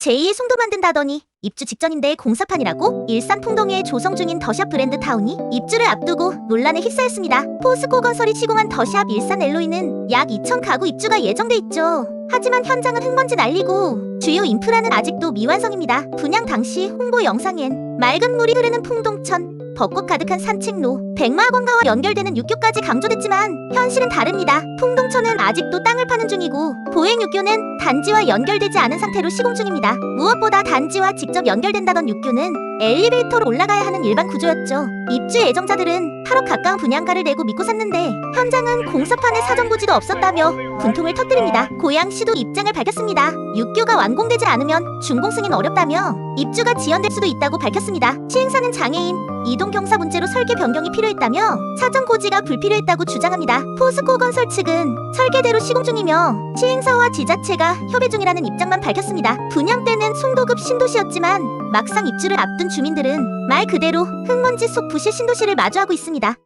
제2의 송도 만든다더니 입주 직전인데 공사판이라고? 일산 풍동에 조성 중인 더샵 브랜드 타운이 입주를 앞두고 논란에 휩싸였습니다. 포스코 건설이 시공한 더샵 일산 엘로이는 약 2천 가구 입주가 예정돼 있죠. 하지만 현장은 흙먼지 날리고 주요 인프라는 아직도 미완성입니다. 분양 당시 홍보 영상엔 맑은 물이 흐르는 풍동천, 벚꽃 가득한 산책로, 백마관과와 연결되는 육교까지 강조됐지만 현실은 다릅니다. 풍동천은 아직도 땅을 파는 중이고 보행 육교는 단지와 연결되지 않은 상태로 시공 중입니다. 무엇보다 단지와 직접 연결된다던 육교는 엘리베이터로 올라가야 하는 일반 구조였죠. 입주 예정자들은 8억 가까운 분양가를 내고 믿고 샀는데 현장은 공사판에 사전고지도 없었다며 분통을 터뜨립니다. 고양시도 입장을 밝혔습니다. 육교가 완공되지 않으면 준공 승인 어렵다며 입주가 지연될 수도 있다고 밝혔습니다. 시행사는 장애인, 이동 경사 문제로 설계 변경이 필요했다며 사전 고지가 불필요했다고 주장합니다. 포스코 건설 측은 설계대로 시공 중이며 시행사와 지자체가 협의 중이라는 입장만 밝혔습니다. 분양 때는 송도급 신도시였지만 막상 입주를 앞둔 주민들은 말 그대로 흙먼지 속 부실 신도시를 마주하고 있습니다.